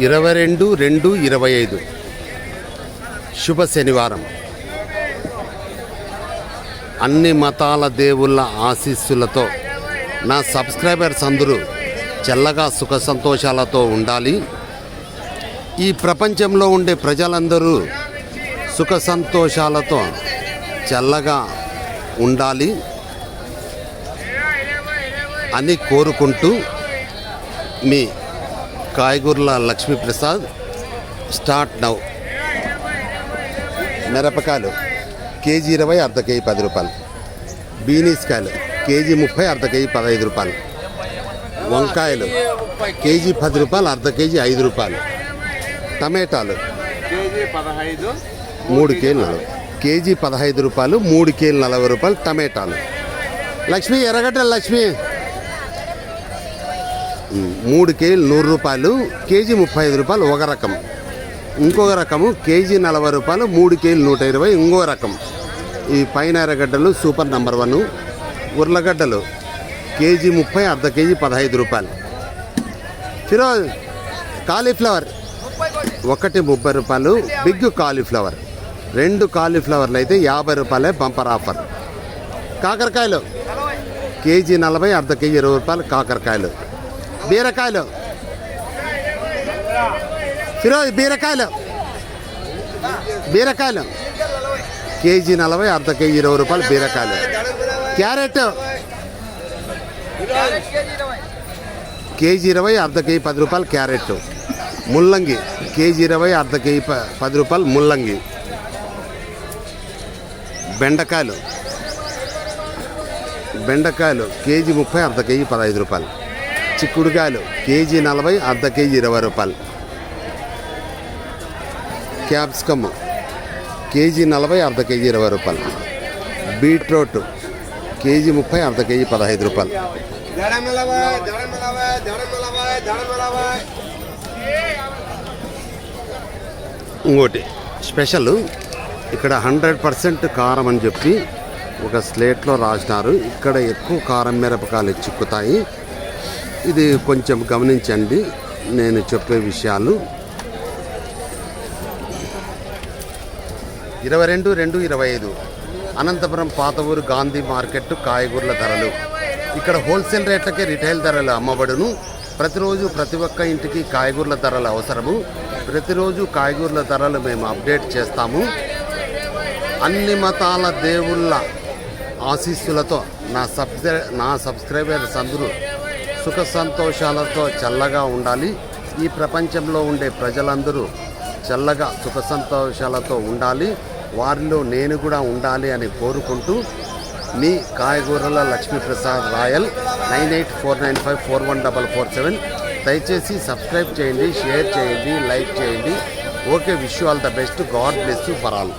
ఇరవై రెండు రెండు ఇరవై ఐదు. శుభ శనివారం. అన్ని మతాల దేవుళ్ళ ఆశీస్సులతో నా సబ్స్క్రైబర్స్ అందరూ చల్లగా సుఖ సంతోషాలతో ఉండాలి. ఈ ప్రపంచంలో ఉండే ప్రజలందరూ సుఖ సంతోషాలతో చల్లగా ఉండాలి అని కోరుకుంటూ మీ కాయగూరల లక్ష్మీప్రసాద్ స్టార్ట్ నౌ. మిరపకాయలు కేజీ ఇరవై అర్ధ కేజీ పది రూపాయలు. బీనీస్ కాయలు కేజీ ముప్పై అర్ధ కేజీ పదహైదు రూపాయలు. వంకాయలు కేజీ పది రూపాయలు అర్ధ కేజీ ఐదు రూపాయలు. టమాటాలు మూడు కేజీలు నలభై. కేజీ పదహైదు రూపాయలు మూడు కేజీలు నలభై రూపాయలు టమాటాలు. లక్ష్మి ఎర్రగడ్డ లక్ష్మి. మూడు కేజీలు నూరు రూపాయలు కేజీ ముప్పై ఐదు రూపాయలు ఒక రకం. ఇంకొక రకము కేజీ నలభై రూపాయలు మూడు కేజీలు నూట ఇరవై ఇంకో రకం. ఈ పైన ఎర్రగడ్డలు సూపర్ నంబర్ వన్. ఉర్లగడ్డలు కేజీ ముప్పై అర్ధ కేజీ పదహైదు రూపాయలు. ఫిరోజ్ కాలీఫ్లవర్ ఒకటి ముప్పై రూపాయలు బిగ్ కాలీఫ్లవర్. రెండు కాలీఫ్లవర్లు అయితే యాభై రూపాయలే బంపర్ ఆఫర్. కాకరకాయలు కేజీ నలభై అర్ధ కేజీ ఇరవై రూపాయలు కాకరకాయలు. బీరకాయలు. ఫిరోజ్ బీరకాయలు. బీరకాయలు. కేజీ నలభై అర్ధ కేజీ ఇరవై రూపాయలు బీరకాయలు. క్యారెట్. కేజీ ఇరవై అర్ధ కేజీ పది రూపాయలు క్యారెట్. ముల్లంగి. కేజీ ఇరవై అర్ధ కేజీ పది రూపాయలు ముల్లంగి. బెండకాయలు. బెండకాయలు కేజీ ముప్పై అర్ధ కేజీ పదహైదు రూపాయలు. చిక్కుడుకాయలు కేజీ నలభై అర్ధ కేజీ ఇరవై రూపాయలు. క్యాప్సికమ్. కేజీ నలభై అర్ధ కేజీ ఇరవై రూపాయలు. బీట్రూట్. కేజీ ముప్పై అర్ధ కేజీ పదహైదు రూపాయలు. ఇంకోటి. స్పెషల్. ఇక్కడ హండ్రెడ్ పర్సెంట్ కారం అని చెప్పి ఒక స్లేట్లో రాసినారు. ఇక్కడ ఎక్కువ కారం మిరపకాయలు చిక్కుతాయి. ఇది కొంచెం గమనించండి నేను చెప్పే విషయాలు. ఇరవై రెండు రెండు ఇరవై ఐదు. అనంతపురం పాత ఊరు గాంధీ మార్కెట్ కాయగూరల ధరలు. ఇక్కడ హోల్సేల్ రేట్లకే రిటైల్ ధరలు అమ్మబడును. ప్రతిరోజు ప్రతి ఒక్క ఇంటికి కాయగూరల ధరలు అవసరము. ప్రతిరోజు కాయగూరల ధరలు మేము అప్డేట్ చేస్తాము. అన్ని మతాల దేవుళ్ళ ఆశీస్సులతో నా సబ్స్క్రై నా సబ్స్క్రైబర్స్ అందరూ సుఖ సంతోషాలతో చల్లగా ఉండాలి. ఈ ప్రపంచంలో ఉండే ప్రజలందరూ చల్లగా సుఖ సంతోషాలతో ఉండాలి. వారిలో నేను కూడా ఉండాలి అని కోరుకుంటూ మీ కాయగూరల Lakshmiprasad royal nine eight four nine five four one double four seven. దయచేసి సబ్స్క్రైబ్ చేయండి షేర్ చేయండి లైక్ చేయండి. Okay wish all the best. God bless you for all.